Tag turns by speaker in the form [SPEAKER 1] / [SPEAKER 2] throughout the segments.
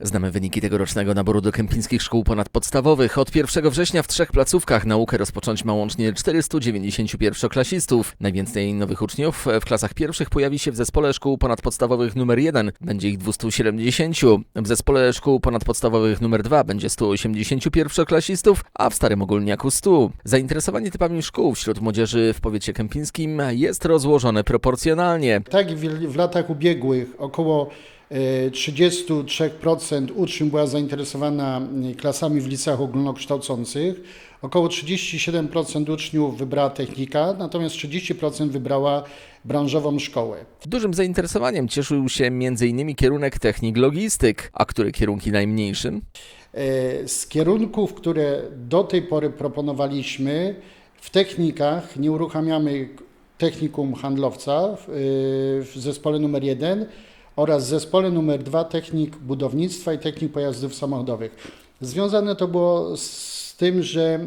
[SPEAKER 1] Znamy wyniki tegorocznego naboru do kępińskich szkół ponadpodstawowych. Od 1 września w trzech placówkach naukę rozpocząć ma łącznie 491-klasistów. Najwięcej nowych uczniów w klasach pierwszych pojawi się w zespole szkół ponadpodstawowych numer 1. Będzie ich 270. W zespole szkół ponadpodstawowych numer 2 będzie 181-klasistów, a w Starym Ogólniaku 100. Zainteresowanie typami szkół wśród młodzieży w powiecie kępińskim jest rozłożone proporcjonalnie.
[SPEAKER 2] Tak w, latach ubiegłych około 33% uczniów była zainteresowana m, klasami w liceach ogólnokształcących, około 37% uczniów wybrała technika, natomiast 30% wybrała branżową szkołę.
[SPEAKER 1] Dużym zainteresowaniem cieszył się m.in. kierunek technik logistyk, a które kierunki najmniejszym?
[SPEAKER 2] E, Z kierunków, które do tej pory proponowaliśmy, w technikach nie uruchamiamy technikum handlowca w, w zespole numer 1 oraz zespole numer 2 technik budownictwa i technik pojazdów samochodowych. Związane to było z tym, że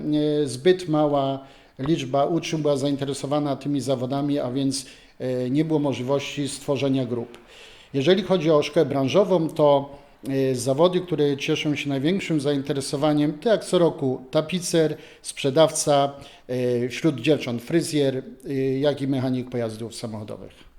[SPEAKER 2] e, zbyt mała liczba uczniów była zainteresowana tymi zawodami, a więc e, nie było możliwości stworzenia grup. Jeżeli chodzi o szkołę branżową, to e, zawody, które cieszą się największym zainteresowaniem, to jak co roku tapicer, sprzedawca, wśród dziewcząt fryzjer, jak i mechanik pojazdów samochodowych.